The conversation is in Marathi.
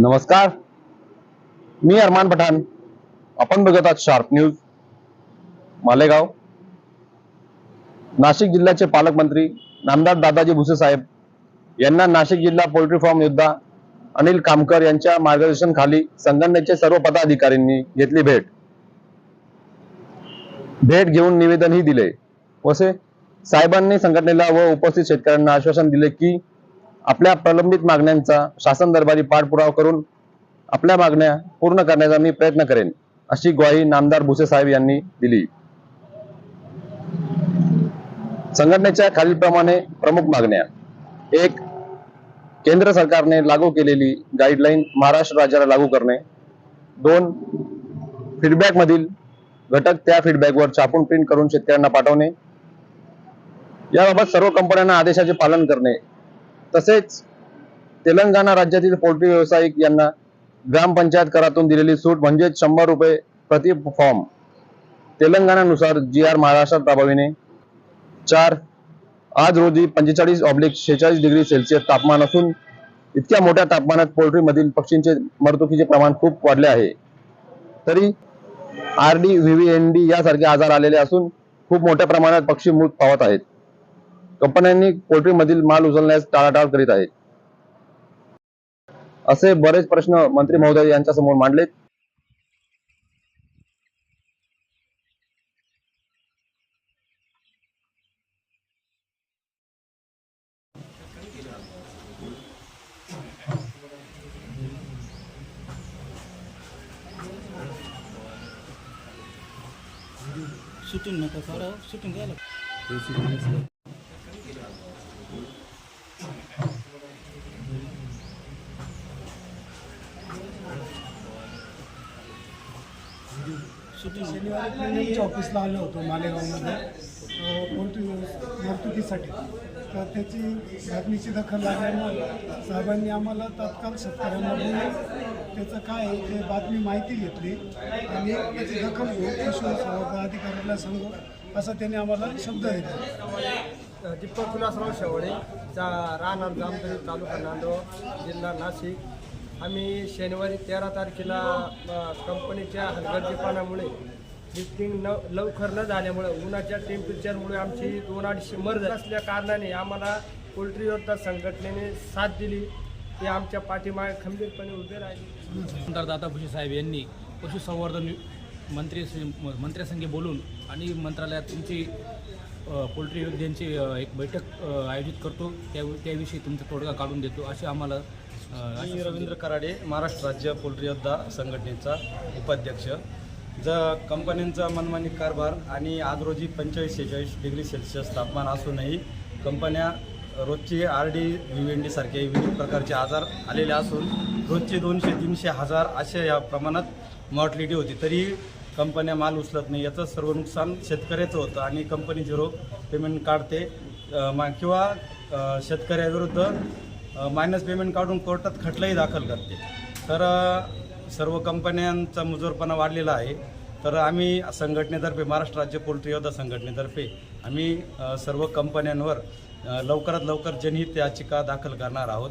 नमस्कार. मी अरमान पठाण. आपण बघत आहात शार्प न्यूज मालेगाव. नाशिक जिल्ह्याचे पालकमंत्री नामदार दादाजी भुसे साहेब यांना नाशिक जिल्हा पोल्ट्री फार्म योद्धा अनिल कामकर यांच्या मार्गदर्शनाखाली संघटनेचे सर्व पदाधिकाऱ्यांनी घेतली भेट. भेट घेऊन निवेदनही दिले. वसे साहेबांनी संघटनेला व उपस्थित शेतकऱ्यांना आश्वासन दिले की आपल्या प्रलंबित मागण्यांचा शासन दरबारी पाठपुरावा करून आपल्या मागण्या पूर्ण करण्याचा मी प्रयत्न करेन अशी ग्वाही नामदार भुसे साहेब यांनी दिली. संघटनेच्या खालीलप्रमाणे प्रमुख मागण्या. एक केंद्र सरकारने लागू केलेली गाईडलाईन महाराष्ट्र राज्याला लागू करणे. दोन फीडबॅक मधील घटक त्या फीडबॅकवर छापून प्रिंट करून शेतकऱ्यांना पाठवणे. याबाबत सर्व कंपन्यांना आदेशाचे पालन करणे. तसेच तेलंगणा राज्यातील पोल्ट्री व्यावसायिक यांना ग्रामपंचायत करातून दिलेली सूट म्हणजेच शंभर रुपये प्रति फॉर्म. तेलंगणानुसार जी आर महाराष्ट्रात प्रभावीने चार आज रोजी पंचेचाळीस ऑब्लिक शेहेचाळीस डिग्री सेल्सिअस तापमान असून इतक्या मोठ्या तापमानात पोल्ट्रीमधील पक्षींचे मरतुकीचे प्रमाण खूप वाढले आहे. तरी R D V V N D यासारखे आजार आलेले असून खूप मोठ्या प्रमाणात पक्षी मृत पावत आहेत. कंपन्यांनी पोल्ट्रीमधील माल उचलण्यास टाळाटाळ करीत आहेत. असे बरेच प्रश्न मंत्री महोदय यांच्या समोर मांडलेत. सुटून नका करा शूटिंग शनिवारी प्रीमियमच्या ऑफिसला आलो होतो मालेगावमध्ये. पोल्ट्री वाहतुकीसाठी. तर त्याची बातमीची दखल लागल्यामुळे साहेबांनी आम्हाला तत्काळ शेतकऱ्यांना बोलून त्याचं काय आहे ते बातमी माहिती घेतली. आणि त्याची दखल घेऊन कृषी अधिकाऱ्याला सांगू असं त्यांनी आम्हाला शब्द दिला. दीपक विलासराव शेवळे जा राहणार जामतळी तालुका नांदगाव जिल्हा नाशिक. आम्ही शनिवारी तेरा तारखेला कंपनीच्या हलगर्जीपणामुळे लिफ्टिंग न लवकर न झाल्यामुळे उन्हाच्या टेम्परेचरमुळे आमची दोन अडीचशे मर असल्या कारणाने आम्हाला पोल्ट्री योद्धा संघटनेने साथ दिली. ते आमच्या पाठीमागे खंबीरपणे उभे राहिले. आमदार दादा भुसे साहेब यांनी पशुसंवर्धन मंत्री मंत्र्यासंगी बोलून आणि मंत्रालयात तुमची पोल्ट्री योद्ध्यांची एक बैठक आयोजित करतो. त्या त्याविषयी तुमचा तोडगा काढून देतो असे आम्हाला मी रवींद्र कराडे महाराष्ट्र राज्य पोल्ट्री योद्धा संघटनेचा उपाध्यक्ष. ज कंपन्यांचा मनमानी कारभार आणि आज रोजी पंचेचाळीस शेहेचाळीस डिग्री सेल्सिअस तापमान असूनही कंपन्या रोजचे R D V N D सारखे विविध प्रकारचे आजार आलेले असून रोजचे दोनशे तीनशे हजार अशा या प्रमाणात मॉर्टलिटी होती. तरी कंपन्या माल उचलत नाही. याचं सर्व नुकसान शेतकऱ्याचं होतं आणि कंपनी झिरो पेमेंट काढते. मा- किंवा शेतकऱ्याविरुद्ध मायनस पेमेंट काढून कोर्टात खटलाही दाखल करते. तर सर्व कंपन्यांचा मुजोरपणा वाढलेला आहे. तर आम्ही संघटनेतर्फे महाराष्ट्र राज्य पोल्ट्री योद्धा संघटनेतर्फे आम्ही सर्व कंपन्यांवर लवकरात लवकर जनहित याचिका दाखल करणार आहोत.